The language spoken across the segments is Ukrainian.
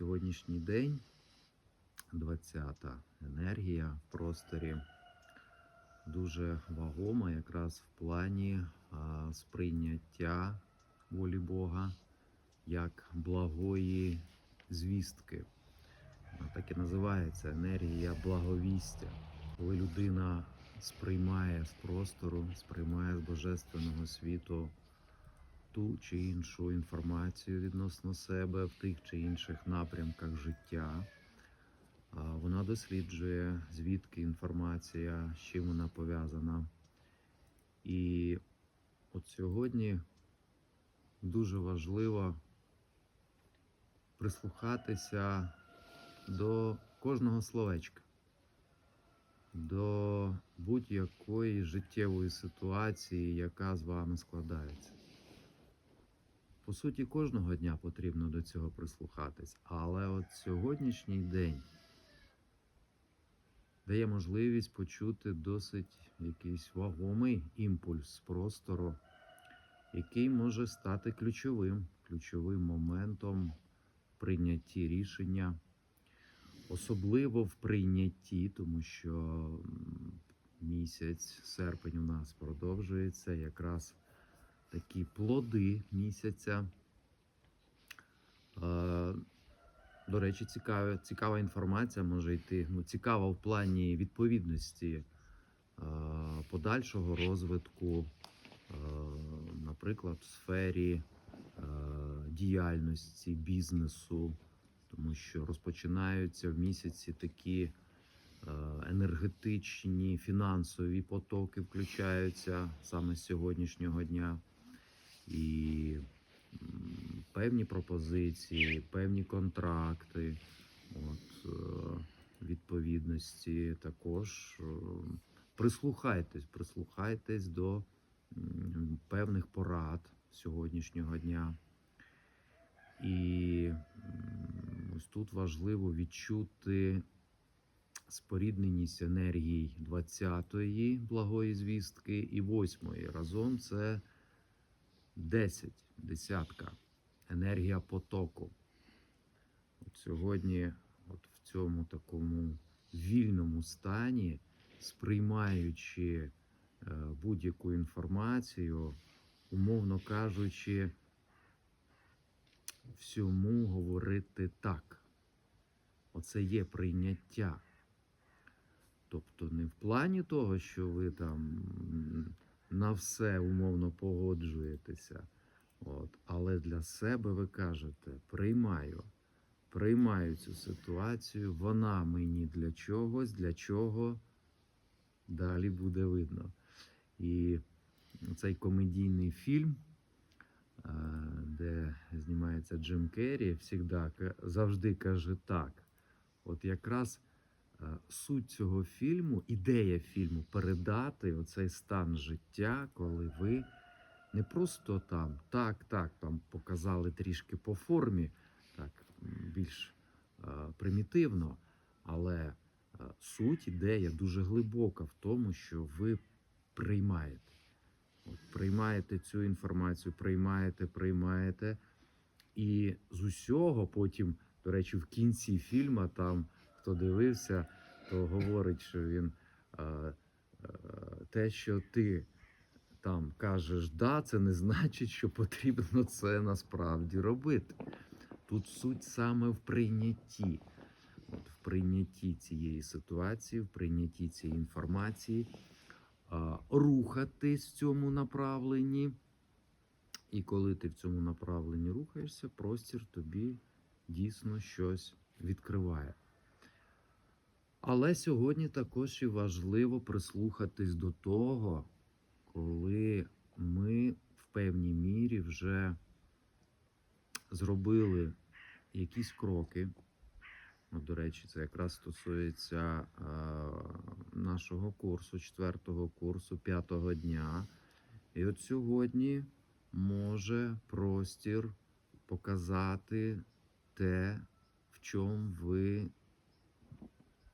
сьогоднішній день, 20-та енергія в просторі, дуже вагома якраз в плані а, сприйняття волі Бога як благої звістки. Так і називається енергія благовістя. Коли людина сприймає з простору, сприймає з божественного світу ту чи іншу інформацію відносно себе в тих чи інших напрямках життя. Вона досліджує, звідки інформація, з чим вона пов'язана. І от сьогодні дуже важливо прислухатися до кожного словечка, до будь-якої життєвої ситуації, яка з вами складається. По суті, кожного дня потрібно до цього прислухатись, але от сьогоднішній день дає можливість почути досить якийсь вагомий імпульс простору, який може стати ключовим, ключовим моментом прийнятті рішення, особливо в прийнятті, тому що місяць серпень у нас продовжується якраз такі плоди місяця. До речі, цікава, цікава інформація може йти. Ну, цікава в плані відповідності подальшого розвитку, наприклад, в сфері діяльності, бізнесу, тому що розпочинаються в місяці такі енергетичні фінансові потоки включаються саме з сьогоднішнього дня. І певні пропозиції, певні контракти, от, е, відповідності також е, прислухайтесь, прислухайтесь до певних порад сьогоднішнього дня. І ось тут важливо відчути спорідненість енергій 20-ї благої звістки і 8-ї. Разом це 10, десятка, енергія потоку. От сьогодні, от в цьому такому вільному стані, сприймаючи е, будь-яку інформацію, умовно кажучи, всьому говорити так. Оце є прийняття. Тобто не в плані того, що ви там на все умовно погоджуєтеся, от, але для себе ви кажете: приймаю, приймаю цю ситуацію, вона мені для чогось, для чого далі буде видно. І цей комедійний фільм, е, де знімається Джим Керрі, завжди каже так. От якраз суть цього фільму, ідея фільму передати оцей стан життя, коли ви не просто там так, так, там показали трішки по формі, так більш е, примітивно, але е, суть, ідея дуже глибока в тому, що ви приймаєте. От, приймаєте цю інформацію, приймаєте, приймаєте. І з усього потім, до речі, в кінці фільму, там хто дивився, то говорить, що він те, що ти там кажеш да, це не значить, що потрібно це насправді робити. Тут суть саме в прийнятті. От, в прийнятті цієї ситуації, в прийнятті цієї інформації, рухатись в цьому направленні. І коли ти в цьому направленні рухаєшся, простір тобі дійсно щось відкриває. Але сьогодні також і важливо прислухатись до того, коли ми в певній мірі вже зробили якісь кроки. От, до речі, це якраз стосується е, нашого курсу, четвертого курсу, п'ятого дня. І от сьогодні може простір показати те, в чому ви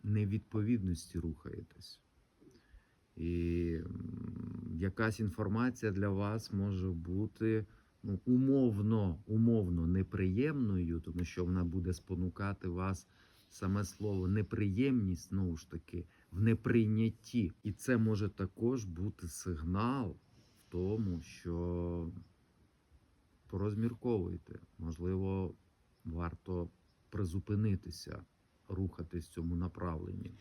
невідповідності рухаєтесь. І якась інформація для вас може бути ну, умовно, умовно неприємною, тому що вона буде спонукати вас саме слово неприємність, знову ж таки, в неприйнятті. І це може також бути сигнал в тому, що порозмірковуйте. Можливо, варто призупинитися, рухатись в цьому направленні.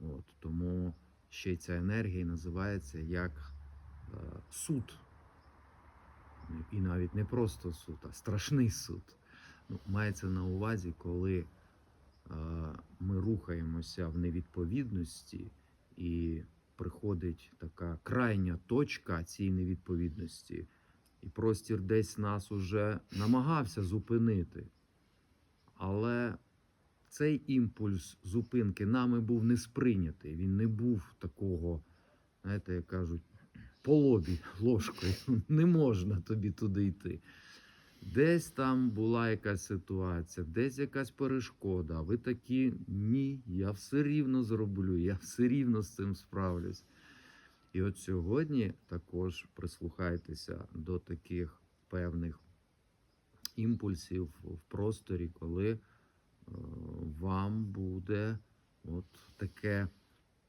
От, тому ще й ця енергія називається як е, суд. І навіть не просто суд, а страшний суд. Ну, мається на увазі, коли е, ми рухаємося в невідповідності, і приходить така крайня точка цієї невідповідності, і простір десь нас уже намагався зупинити. Але цей імпульс зупинки нами був не сприйнятий. Він не був такого, знаєте, як кажуть, по лобі ложкою. Не можна тобі туди йти. Десь там була якась ситуація, десь якась перешкода. А ви такі ні, я все рівно зроблю, я все рівно з цим справлюсь. І от сьогодні також прислухайтеся до таких певних імпульсів в просторі, коли вам буде от таке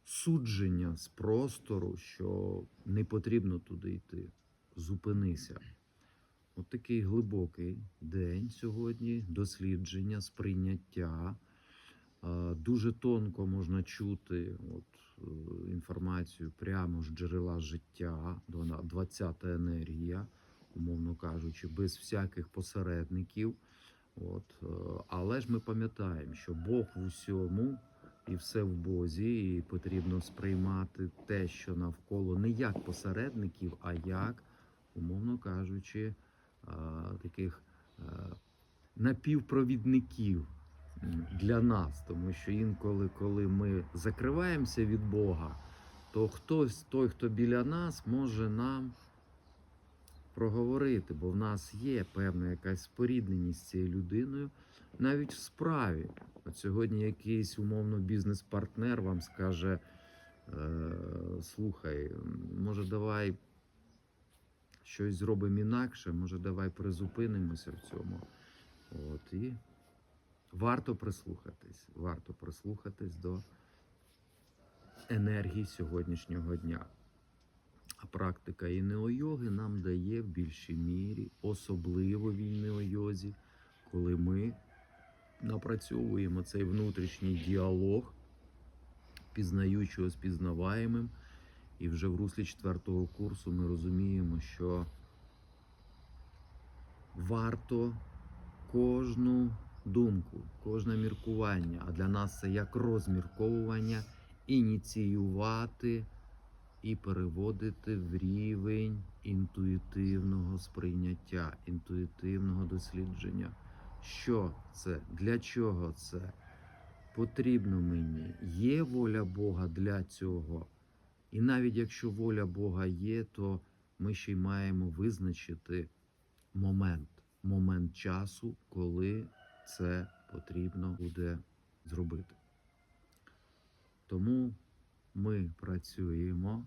судження з простору, що не потрібно туди йти. Зупинися. От такий глибокий день сьогодні, дослідження, сприйняття. Дуже тонко можна чути от, е, інформацію прямо з джерела життя, 20-та енергія, умовно кажучи, без всяких посередників. От, е, але ж ми пам'ятаємо, що Бог в усьому і все в Бозі, і потрібно сприймати те, що навколо не як посередників, а як, умовно кажучи, таких напівпровідників для нас. Тому що інколи, коли ми закриваємося від Бога, то хтось, той, хто біля нас, може нам проговорити, бо в нас є певна якась спорідненість з цією людиною навіть в справі. От сьогодні якийсь умовно бізнес-партнер вам скаже: е, слухай, може, давай щось зробимо інакше, може, давай призупинимося в цьому. От, і варто прислухатись, варто прислухатись до енергії сьогоднішнього дня. Практика інеойоги нам дає в більшій мірі, особливо в інеойозі, коли ми напрацьовуємо цей внутрішній діалог, пізнаючого з пізнаваємим. І вже в руслі четвертого курсу ми розуміємо, що варто кожну думку, кожне міркування, а для нас це як розмірковування, ініціювати і переводити в рівень інтуїтивного сприйняття, інтуїтивного дослідження. Що це? Для чого це? Потрібно мені? Є воля Бога для цього? І навіть якщо воля Бога є, то ми ще й маємо визначити момент, момент часу, коли це потрібно буде зробити. Тому ми працюємо